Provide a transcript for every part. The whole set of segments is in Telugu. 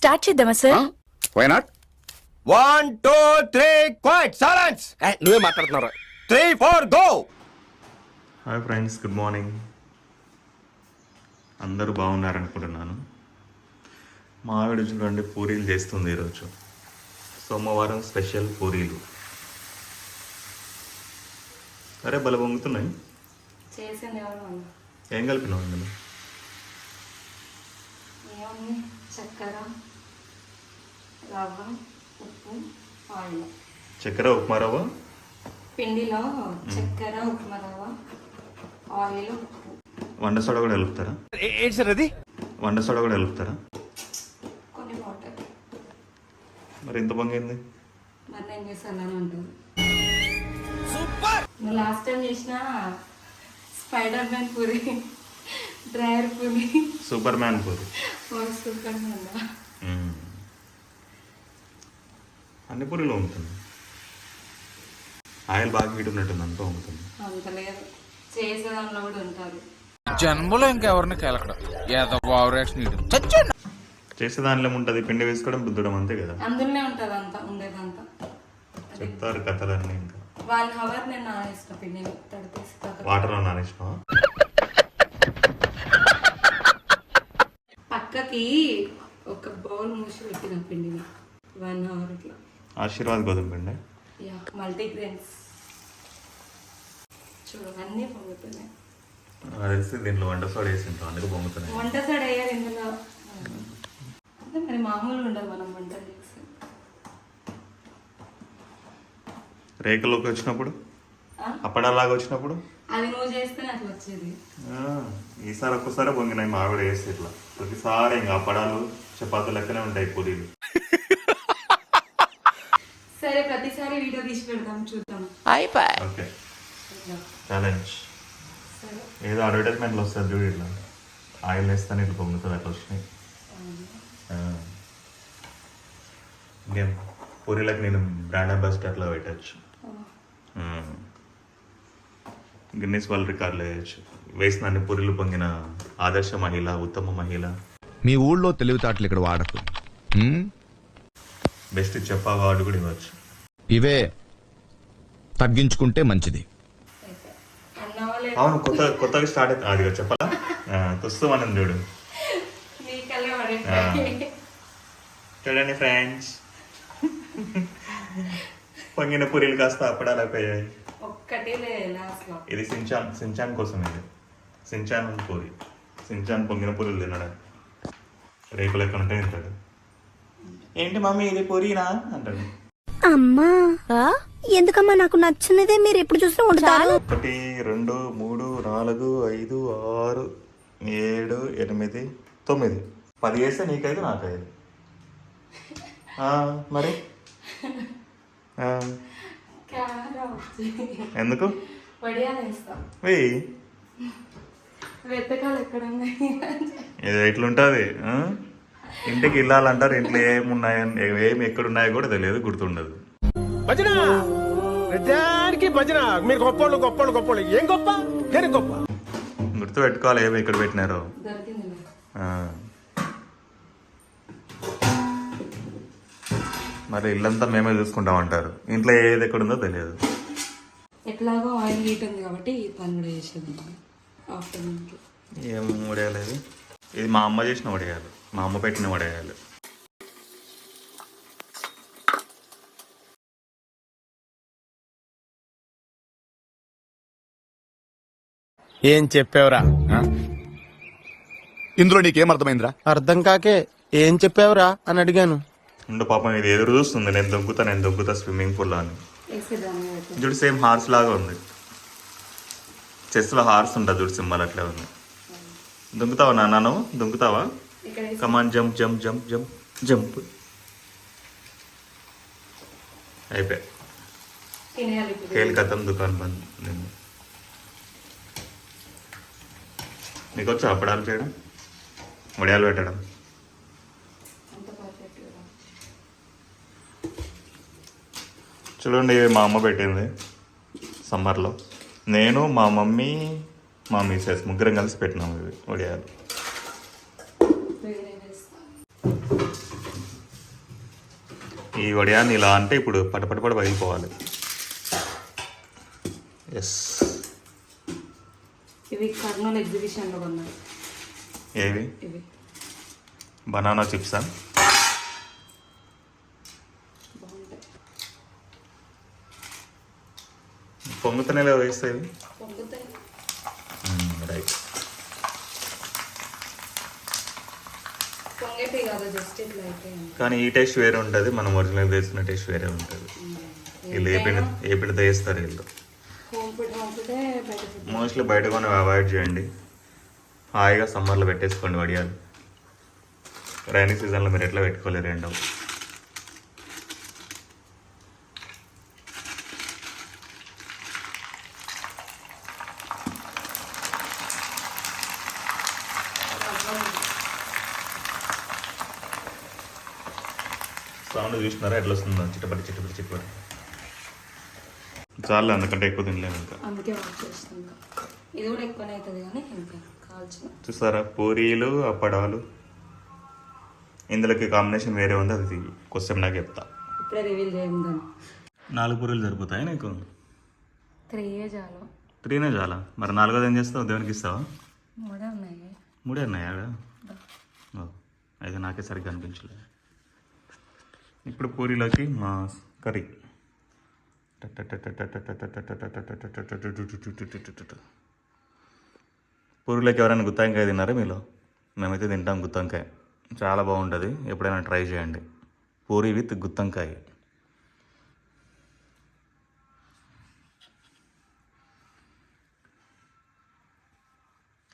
స్టార్ట్ చేద్దామా sir? Why not one two three quiet silence నువ్వే మాట్లాడుతున్నావు three four go hi friends good morning అందరూ బాగున్నారనుకుంటున్నాను. మా ఆవిడ చూడండి పూరీలు చేస్తుంది ఈరోజు. సోమవారం స్పెషల్ పూరీలు. అరే బల పొంగుతున్నాయి ఏం కలిపినావు ఏముంది? చక్కెర. రవ్వ ఉప్పు ఆయిల్ చక్కెర ఉప్మా రవ్వ పిండిలో చక్కెర ఉప్మా రవ్వ ఆయిల్ ఉప్పు. వంట సోడ కూడా కలుపుతారా ఏంటి సార్ అది? వంట సోడ కూడా కలుపుతారా కొన్ని వాటర్ మరి ఇంత పొంగింది? మరి నేను చేశాను అంటారు. నువ్వు లాస్ట్ టైం చేసిన spider man puri dryer puri. Super man puri super మ్మ్. అన్ని పూరీలు ఉంటుంది ఆయిల్ బాగా హీట్ ఉన్నట్టుంది అంతా ఉంటుంది అంత లేదు చేసే దానిలో కూడా ఉంటారు. జన్మలో ఇంకెవరిని కెలకడం? ఏదో ఓవరాక్షన్ ఇడు చచ్చాడు చేసే దానిలో ఉంటుంది పిండి వేసుకోవడం బుద్ధడం అంతే కదా? అందులోనే ఉంటుంది అంతా ఉండేదంతా. చెప్తారు కథలన్నీ ఇంకా. వన్ అవర్ నేను నానేసిన పిండిని తడిపేసి వాటర్ పక్కకి ఒక బౌల్ మూసి పెట్టిన పిండిని వన్ అవర్ ఇట్లా. ఆశీర్వాద్ గోధుమ పిండి యా మల్టీగ్రెయిన్స్ చూడు అన్నీ పొంగుతున్నాయి. నాకు తెలిసి దీంట్లో వంట సోడ వేసి ఉంటాం అందుకు పొంగుతున్నాయి. వంట సైడ్ ఇందులో. అంటే మరి మామూలుగా ఉండదు మనం వంట చేసి రేకులోకి వచ్చినప్పుడు? అప్పడాలాగా వచ్చినప్పుడు? అది నువ్వు చేస్తేనే అట్లా వచ్చేది. ఆ, ఈసారి ఒక్కసారి పొంగినాయి మా ఆవిడ వేసి ఇట్లా. ప్రతిసారి ఇంకా అప్పడాలు చపాతీలు లెక్కనే ఉంటాయి పూరీలు సరే ప్రతిసారి వీడియో తీసి పెడదాం చూద్దాం. ఓకే. ఛాలెంజ్ సరే. ఏదో అడ్వర్టైజ్మెంట్లు వస్తుంది చూడు ఇట్లా. ఆయిల్ వేస్తాను ఇట్లా పొంగుతుంది అట్లా వచ్చినాయి. ఆ. ఇంకేం? పూరీలకు నేను బ్రాండ్ అంబాసిడర్ అట్లా పెట్టచ్చు గిన్నీస్ వరల్డ్ రికార్డులు వేయచ్చు. వేసిన అన్ని పూరీలు పొంగిన ఆదర్శ మహిళ ఉత్తమ మహిళ. మీ ఊళ్ళో తెలివితేటలు ఇక్కడ వాడకు? బెస్ట్ చెఫ్ అవార్డు కూడా ఇవ్వచ్చు. ఇవే తగ్గించుకుంటే మంచిది. అవును కొత్త కొత్తగా స్టార్ట్ అవుతుంది అది చెప్పాలా? తొస్తూ మనం చూడు. చూడండి ఫ్రెండ్స్. పొంగిన పూరీలు కాస్త అప్పడాలు అయిపోయాయి. ఇది సించాన్ సించాన్ కోసం ఇది. సించాన్ పూరి. సించాన్ పొంగిన పూరీలు తినడం. రేపులు ఎక్కడ ఉంటే తింటాడు. ఏంటి మమ్మీ ఇది పూరీనా? అంటాడు. అమ్మా. ఎందుకమ్మా నాకు నచ్చినదే మీరు ఎప్పుడు చూసినా వండుతారు? ఒకటి రెండు మూడు నాలుగు ఐదు ఆరు ఏడు ఎనిమిది తొమ్మిది. పది వేస్తే నీకైదు నాకైదు మరి? ఎందుకు? వెయ్యి. ఎట్లుంటుంది ఆ? ఇంటికి ఇల్లాలంటారు ఇంట్లో ఏమున్నాయని ఏమి ఎక్కడున్నాయో కూడా తెలియదు గుర్తుండదు. భజన! ప్రతిదానికి భజన! మీరు గొప్పోళ్ళు గొప్పోళ్ళు గొప్పోళ్ళు. ఏం గొప్ప? దేని గొప్ప? గుర్తు పెట్టుకోవాలి ఏమి ఎక్కడ పెట్టినారో. దొరికింది ఆ. మరి ఇల్లంతా మేమే చూసుకుంటాం అంటారు ఇంట్లో ఏది ఎక్కడుందో తెలియదు. ఎట్లాగో ఆయిల్ హీట్ ఉంది కాబట్టి ఈ పని కూడా చేసేది ఆఫ్టర్నూన్కి ఏం వడేయాలి ఇది మా అమ్మ చేసిన వడేయాలి. మా అమ్మ పెట్టిన వడేయాలి. ఏం చెప్పావురా? ఇందులో నీకేం అర్థమైందిరా? అర్థం కాకే ఏం చెప్పావురా అని అడిగాను. ఉండు పాపం ఇది ఎదురు చూస్తుంది. నేను దొంకుతా నేను దొంకుతా స్విమ్మింగ్ పూల్ అని. చూడు సేమ్ హార్స్ లాగా ఉంది. చెస్లో హార్స్ ఉంటుంది చూడు సింబల్ అట్లే ఉంది. దుంకుతావా నాన్న? దుంకుతావా ఇక్కడ come on jump jump jump jump jump అయిపోయి. కథం దుకాన్ బంద్ నేను. నీకు వచ్చా అప్పడాలు చేయడం? వడియాలు పెట్టడం? చూడండి మా అమ్మ పెట్టింది సమ్మర్లో. నేను మా మమ్మీ మా మిసెస్ ముగ్గురం కలిసి పెట్టినాము ఇవి వేస్తాం ఈ వడియాన్ని ఇలా అంటే ఇప్పుడు పటపట పట పగిలిపోవాలి. ఎస్ ఇవి కర్నూలు ఎగ్జిబిషన్లో కొన్నాయి ఏవి? ఇవి. బనానా చిప్సా? పొంగుతనేలా వేస్తాయి. పొంగేటి కాదు జస్ట్ ఇట్లా అయితే కానీ ఈ టేస్ట్ వేరే ఉంటుంది మనం ఒరిజినల్ చేసిన టేస్ట్ వేరే ఉంటుంది. వీళ్ళు ఏ పిండి ఏ పిండితో వేస్తారు వీళ్ళు? హోమ్ ఫుడ్ హోమ్ ఫుడే బయట ఫుడ్ మోస్ట్లీ బయట కొని అవాయిడ్ చేయండి. హాయిగా సమ్మర్లో పెట్టేసుకోండి వడియాలు. రైనీ సీజన్లో మీరు ఎట్లా పెట్టుకోలేరు రెండవ సౌండ్ చూసినారా ఎట్లా వస్తుందో? చిట్టపడి చిట్టపడి చిట్టపడి చాలా అందుకంటే ఎక్కువ తినలేము ఇంకా. అందుకే వాష్ చేస్తుంది ఇది కూడా ఎక్కువనే అవుతుంది కానీ ఇంకా కాల్చిన చూసారా? పూరీలు అప్పడాలు. ఇందులోకి కాంబినేషన్ వేరే ఉంది అది కొంచెం నాకు చెప్తా. ఇప్పుడే రివీల్ చేయండి దాన్ని. నాలుగు పూరీలు సరిపోతాయి నీకు? చాలు. త్రీనే చాలా? మరి నాలుగోది ఏం చేస్తావు? దేవునికి ఇస్తావా? మూడే ఉన్నాయి. మూడే ఉన్నాయా? అయితే నాకే సరిగ్గా అనిపించలేదు. ఇప్పుడు పూరీలోకి మా కర్రీ. పూరీలోకి ఎవరైనా గుత్తాంకాయ తిన్నారా మీలో? మేమైతే తింటాం గుత్తంకాయ. చాలా బాగుంటుంది. ఎప్పుడైనా ట్రై చేయండి. పూరి విత్ గుత్తంకాయ.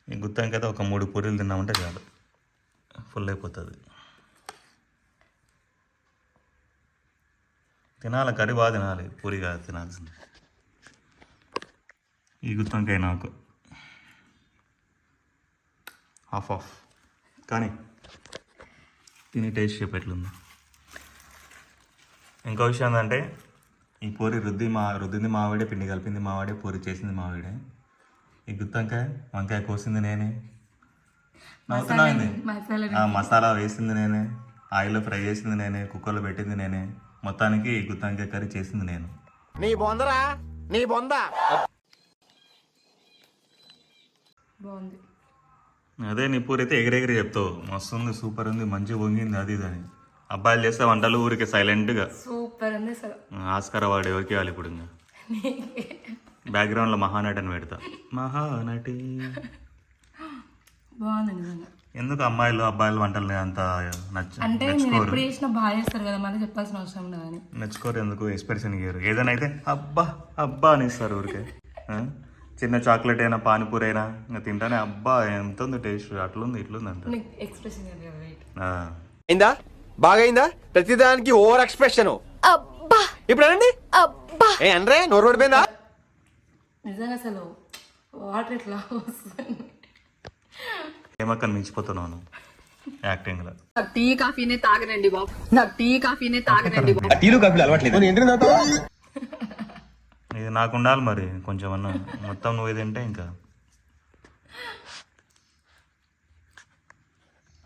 ఈ గుత్తంకాయతో ఒక మూడు పూరీలు తిన్నామంటే చాలు. ఫుల్ అయిపోతుంది. తినాలి కర్రీ బాగా తినాలి పూరి కాదు తినాల్సింది. ఈ గుత్తంకాయ నాకు. హాఫ్ ఆఫ్ కానీ తిని టేస్ట్ చెప్పు ఎట్లుంది. ఇంకో విషయం ఏంటంటే ఈ పూరి రుద్ది మా రుద్దింది మావిడే పిండి కలిపింది మావాడే పూరి చేసింది మావిడే ఈ గుత్తంకాయ వంకాయ కోసింది నేనే. ఆ మసాలా వేసింది నేనే. ఆయిల్లో ఫ్రై చేసింది నేనే కుక్కర్లో పెట్టింది నేనే. మొత్తానికి గుత్తంకాయ కర్రీ చేసింది నేను. నీ బొందరా? నీ బొంద? బాగుంది. అదే నీ పూరి అయితే ఎగిరెగిరి చెప్తావు. మస్తు ఉంది సూపర్ ఉంది మంచిగా పొంగింది అది ఇది అని. అబ్బాయిలు చేస్తే వంటలు ఊరికి సైలెంట్గా. సూపర్ ఉంది అసలు ఆస్కార్ అవార్డు ఎవరికి ఇవ్వాలి ఇప్పుడు ఇంకా? బ్యాక్గ్రౌండ్లో మహానటి అని పెడతా. మహానటి. బాగుంది నిజంగా. ఎందుకు అమ్మాయిలు అబ్బాయిలు వంటలు అంత నచ్చ అంటే నేను నచ్చుకోరు ఎప్పుడు చేసినా బాగా చేస్తారు కదా మళ్ళీ చెప్పాల్సిన అవసరం నచ్చుకోరు ఎందుకు? ఎక్స్ప్రెషన్ ఇయ్యరు. ఏదైనా అయితే అబ్బా అబ్బా అని ఇస్తారు ఊరికే? చిన్న చాక్లెట్ అయినా పానీపూరి అయినా ఇంకా తింటానే అబ్బా ఎంత ఉంది టేస్ట్? అట్లుంది ఇట్లుంది అంట ఎక్స్ప్రెషన్ వెయిట్ ఆ. అయిందా? బాగైందా ప్రతిదానికి ఓవర్ ఎక్స్ప్రెషన్. అబ్బా! ఇప్పుడు అనండి. అబ్బా! ఏ అనరే నోరు పడిపోయిందా? నిజంగా అసలు వాటర్ ఇట్లా వస్తుంది? ఏమక్కని మించిపోతున్నాను యాక్టింగ్లో నాకు టీ కాఫీనే తాగనండి బాబు. నాకు టీ కాఫీనే తాగనండి బాబు. టీలు కప్పులు అలవాట్లేదు ఏంటి ఇది నాకు ఉండాలి మరి కొంచెం అన్న. మొత్తం నువ్వు ఇది తింటే ఇంకా.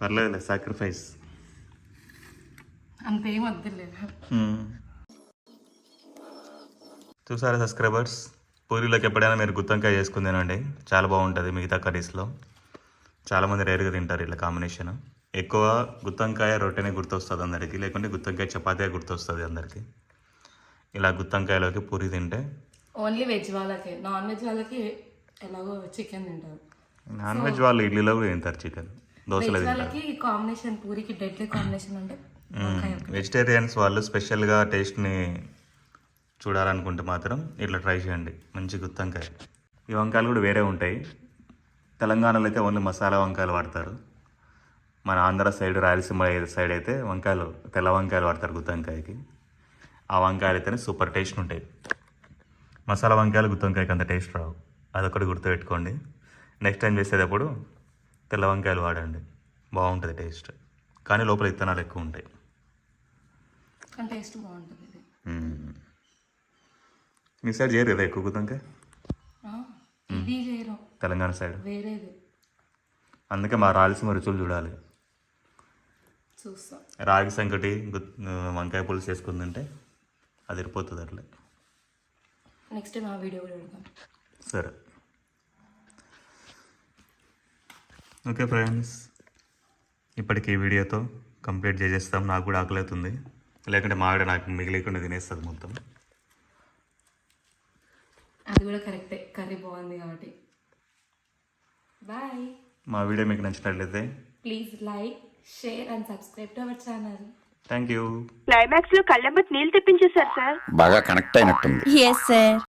పర్లేదులే సాక్రిఫైస్ అంత వద్దులేదు చూసారా సబ్స్క్రైబర్స్ పూరీలోకి ఎప్పుడైనా మీరు గుత్తంకాయ చేసుకుని తినండి చాలా బాగుంటుంది మిగతా కర్రీస్లో. చాలామంది రేరుగా తింటారు ఇట్లా కాంబినేషన్ ఎక్కువ గుత్తంకాయ రొట్టెనే గుర్తొస్తుంది అందరికీ లేకుంటే గుత్తంకాయ చపాతీ గుర్తొస్తుంది అందరికీ. ఇలా గుత్తంకాయలోకి పూరి తింటే ఓన్లీ వెజ్ వాళ్ళకి నాన్ వెజ్ వాళ్ళకి ఎలాగో చికెన్ తింటారు. నాన్ వెజ్ వాళ్ళు ఇడ్లీలో కూడా తింటారు చికెన్ దోశలో వాళ్ళకి కాంబినేషన్ పూరికి డెడ్లీ కాంబినేషన్ అంటే. వెజిటేరియన్స్ వాళ్ళు స్పెషల్గా టేస్ట్ని చూడాలనుకుంటే మాత్రం ఇట్లా ట్రై చేయండి మంచి గుత్తంకాయ. ఈ వంకాయలు కూడా వేరే ఉంటాయి. తెలంగాణలో అయితే ఓన్లీ మసాలా వంకాయలు వాడతారు. మన ఆంధ్ర సైడ్ రాయలసీమ సైడ్ అయితే వంకాయలు తెల్ల వంకాయలు వాడతారు గుత్తంకాయకి. ఆ వంకాయలు అయితేనే సూపర్ టేస్ట్ ఉంటాయి. మసాలా వంకాయలు గుత్తంకాయకి అంత టేస్ట్ రావు. అదొకటి గుర్తుపెట్టుకోండి. నెక్స్ట్ టైం చేసేటప్పుడు తెల్ల వంకాయలు వాడండి. బాగుంటుంది టేస్ట్. కానీ లోపల ఇత్తనాలు ఎక్కువ ఉంటాయి. టేస్ట్ బాగుంటుంది. మీ సైడ్ చేయరు కదా ఎక్కువ గుత్తంకాయ? ఆ, ఇది చేయరు. తెలంగాణ సైడ్. వేరేది. అందుకే మా రాయలసీమ రుచులు చూడాలి. చూస్తాం. రాగి సంకటి వంకాయ పులుసు వేసుకుందంటే అది ఇరిపోతుంది అట్లా. నెక్స్ట్ టైం ఆ వీడియో కూడా సరే. ఓకే ఫ్రెండ్స్ ఇప్పటికి ఈ వీడియోతో కంప్లీట్ చేసేస్తాం. నాకు కూడా ఆకలి అవుతుంది లేకుంటే మావిడ నాకు మిగిలికుండా తినేస్తుంది మొత్తం. అది కూడా కరెక్టే. కర్రీ బాగుంది కాబట్టి. బాయ్ మా వీడియో మీకు నచ్చినట్లయితే please like share and subscribe to our channel thank you క్లైమాక్స్లో కళ్ళెంబట్ నీళ్ళు తెప్పించేశారు సార్ బాగా కనెక్ట్ అయినట్టుంది. Yes sir